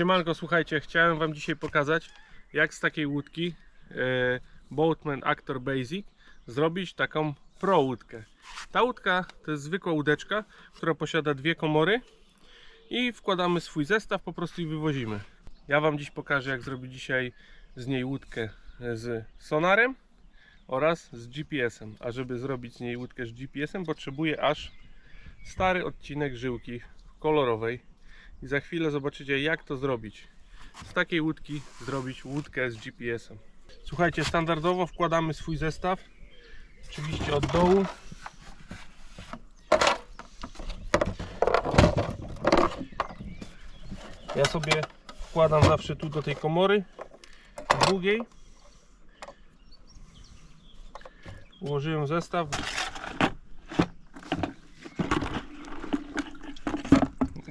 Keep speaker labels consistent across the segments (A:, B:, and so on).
A: Siemanko, słuchajcie, chciałem wam dzisiaj pokazać jak z takiej łódki e, Boatman Actor Basic zrobić taką pro łódkę. Ta łódka to jest zwykła łódeczka, która posiada dwie komory i wkładamy swój zestaw po prostu i wywozimy. Ja wam dziś pokażę jak zrobić dzisiaj z niej łódkę z sonarem oraz z GPS-em. A żeby zrobić z niej łódkę z GPS-em potrzebuję aż stary odcinek żyłki kolorowej i za chwilę zobaczycie jak to zrobić. Z takiej łódki zrobić łódkę z GPS-em. Słuchajcie, standardowo wkładamy swój zestaw. Oczywiście od dołu. Ja sobie wkładam zawsze tu do tej komory drugiej. Ułożyłem zestaw.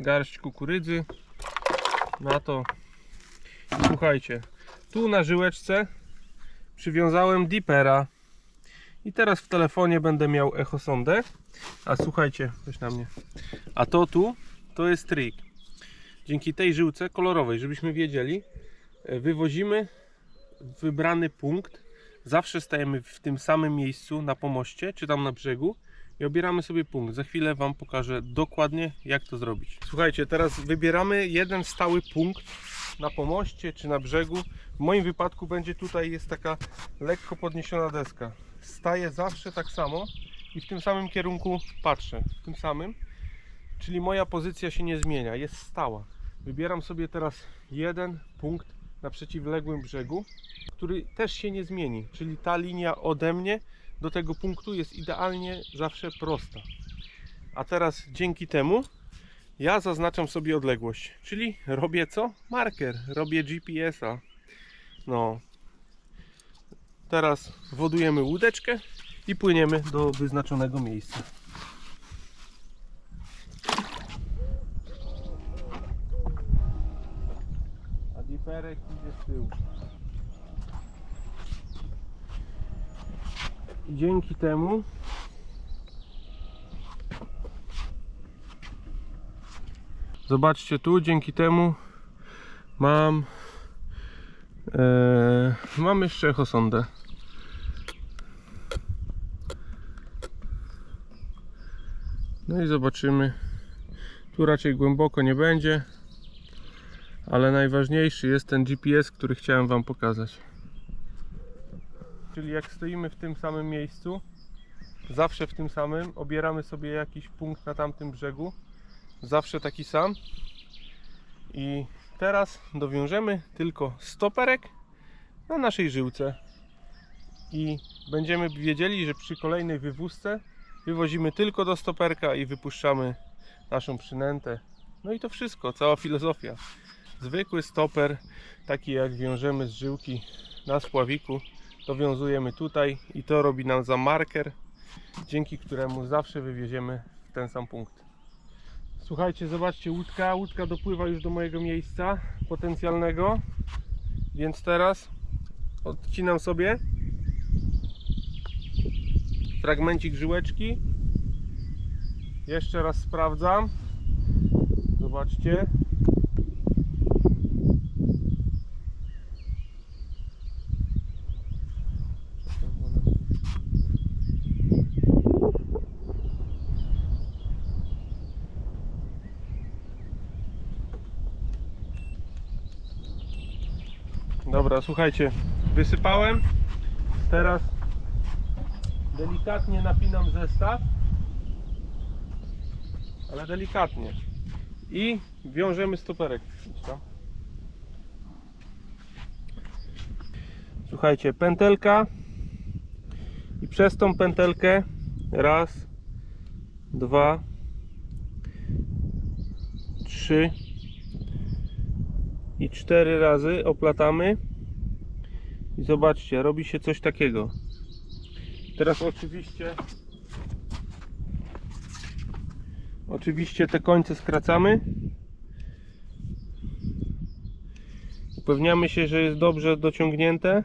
A: Garść kukurydzy. Na to. Słuchajcie, tu na żyłeczce przywiązałem dipera. I teraz w telefonie będę miał echosondę. A słuchajcie, weź na mnie. A to tu, to jest trik. Dzięki tej żyłce kolorowej, żebyśmy wiedzieli, e, wywozimy wybrany punkt. Zawsze stajemy w tym samym miejscu na pomoście, czy tam na brzegu i obieramy sobie punkt. Za chwilę Wam pokażę dokładnie, jak to zrobić. Słuchajcie, teraz wybieramy jeden stały punkt na pomoście czy na brzegu. W moim wypadku będzie tutaj jest taka lekko podniesiona deska. Staję zawsze tak samo i w tym samym kierunku patrzę. W tym samym. Czyli moja pozycja się nie zmienia, jest stała. Wybieram sobie teraz jeden punkt na przeciwległym brzegu, który też się nie zmieni. Czyli ta linia ode mnie do tego punktu jest idealnie zawsze prosta. A teraz dzięki temu ja zaznaczam sobie odległość. Czyli robię co? Marker. Robię GPS-a. No. Teraz wodujemy łódeczkę i płyniemy do wyznaczonego miejsca. A diperek idzie z tyłu. Dzięki temu zobaczcie tu, dzięki temu mam e, mam jeszcze echosondę. No i zobaczymy. Tu raczej głęboko nie będzie ale najważniejszy jest ten GPS, który chciałem wam pokazać Czyli jak stoimy w tym samym miejscu, zawsze w tym samym, obieramy sobie jakiś punkt na tamtym brzegu, zawsze taki sam. I teraz dowiążemy tylko stoperek na naszej żyłce. I będziemy wiedzieli, że przy kolejnej wywózce wywozimy tylko do stoperka i wypuszczamy naszą przynętę. No i to wszystko, cała filozofia. Zwykły stoper, taki jak wiążemy z żyłki na spławiku, dowiązujemy tutaj i to robi nam za marker, dzięki któremu zawsze wywieziemy w ten sam punkt. Słuchajcie, zobaczcie łódka, łódka dopływa już do mojego miejsca potencjalnego, więc teraz odcinam sobie fragmencik żyłeczki. Jeszcze raz sprawdzam. Zobaczcie. Dobra, słuchajcie, wysypałem. Teraz delikatnie napinam zestaw. Ale delikatnie. I wiążemy stoperek. Słuchajcie, pętelka. I przez tą pętelkę raz, dwa, trzy, i cztery razy oplatamy i zobaczcie, robi się coś takiego teraz oczywiście oczywiście te końce skracamy upewniamy się, że jest dobrze dociągnięte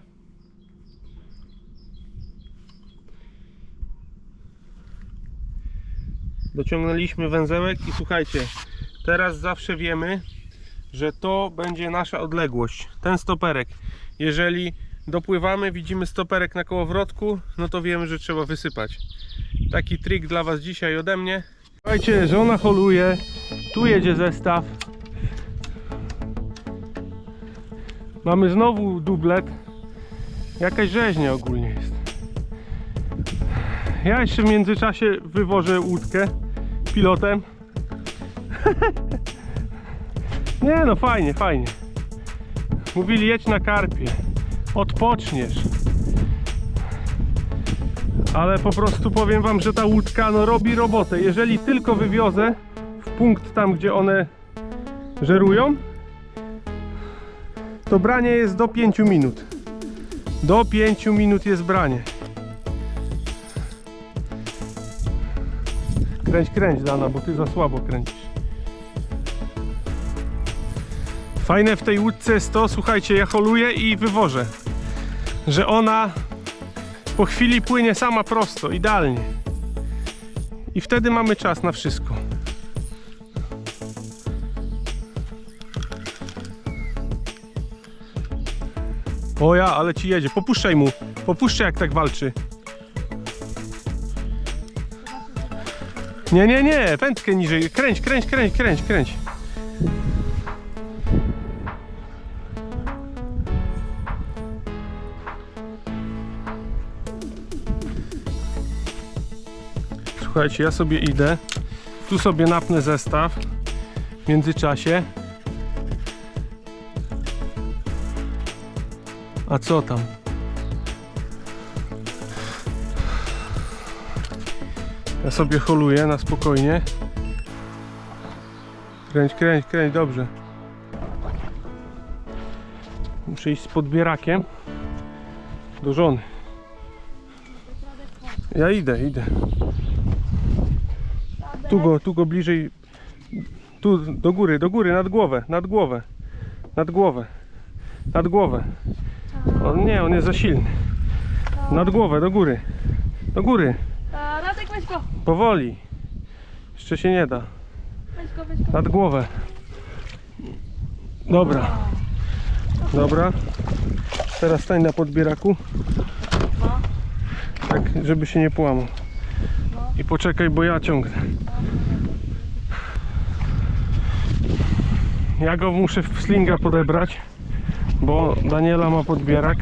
A: dociągnęliśmy węzełek i słuchajcie teraz zawsze wiemy że to będzie nasza odległość. Ten stoperek. Jeżeli dopływamy, widzimy stoperek na kołowrotku, no to wiemy, że trzeba wysypać. Taki trik dla Was dzisiaj ode mnie. Słuchajcie, żona holuje, tu jedzie zestaw. Mamy znowu dublet. Jakaś rzeźnia ogólnie jest. Ja jeszcze w międzyczasie wywożę łódkę pilotem. Nie no, fajnie, fajnie. Mówili jedź na karpie, odpoczniesz. Ale po prostu powiem wam, że ta łódka no robi robotę. Jeżeli tylko wywiozę w punkt tam, gdzie one żerują, to branie jest do 5 minut. Do 5 minut jest branie. Kręć, kręć Dana, bo ty za słabo kręcisz. Fajne w tej łódce jest to, słuchajcie, ja holuję i wywożę, że ona po chwili płynie sama prosto, idealnie. I wtedy mamy czas na wszystko. O ja, ale ci jedzie. Popuszczaj mu. Popuszczaj jak tak walczy. Nie, nie, nie. Wędkę niżej. Kręć, kręć, kręć, kręć, kręć. Słuchajcie, ja sobie idę. Tu sobie napnę zestaw. W międzyczasie. A co tam? Ja sobie holuję na spokojnie. Kręć, kręć, kręć, dobrze. Muszę iść z podbierakiem do żony. Ja idę, idę. Tu go, tu go bliżej. Tu do góry, do góry, nad głowę, nad głowę. Nad głowę. Nad głowę. On nie, on jest za silny. Nad głowę, do góry. Do góry.
B: Radek, weź go,
A: Powoli. Jeszcze się nie da.
B: weź go, weź go.
A: Nad głowę. Dobra. Dobra. Teraz stań na podbieraku.
B: No.
A: Tak, żeby się nie połamał. I poczekaj, bo ja ciągnę. Ja go muszę w slinga podebrać, bo Daniela ma podbierak.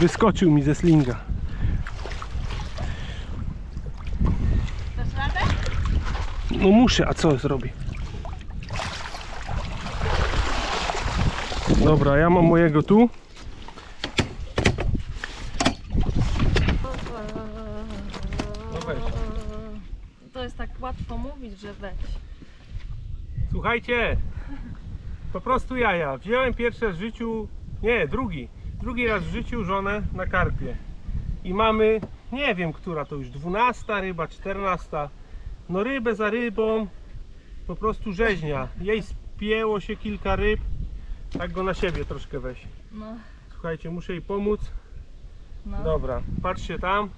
A: Wyskoczył mi ze slinga. No muszę, a co zrobię? Dobra, ja mam mojego tu.
B: To jest tak łatwo mówić, że weź.
A: Słuchajcie, po prostu jaja. Wziąłem pierwszy raz w życiu, nie, drugi, drugi raz w życiu żonę na karpie. I mamy, nie wiem, która to już, 12 ryba, 14. No rybę za rybą, po prostu rzeźnia. Jej spięło się kilka ryb, tak go na siebie troszkę weź.
B: No,
A: Słuchajcie, muszę jej pomóc.
B: no.
A: Dobra, patrzcie tam.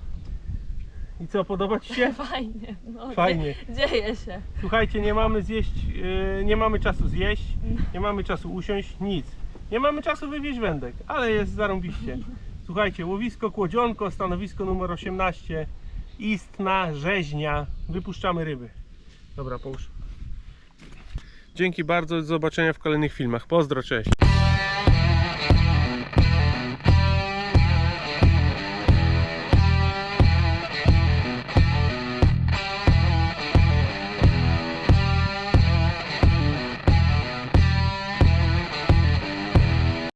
A: I co, podoba Ci się?
B: Fajnie. No,
A: Fajnie.
B: dzie- Dzieje się.
A: Słuchajcie, nie mamy zjeść, yy, nie mamy czasu zjeść, nie mamy czasu usiąść, nic. Nie mamy czasu wywieźć wędek, ale jest zarąbiście. Słuchajcie, łowisko Kłodzionko, stanowisko numer 18, istna rzeźnia. Wypuszczamy ryby. Dobra, połóż. Dzięki bardzo, do zobaczenia w kolejnych filmach. Pozdro, cześć.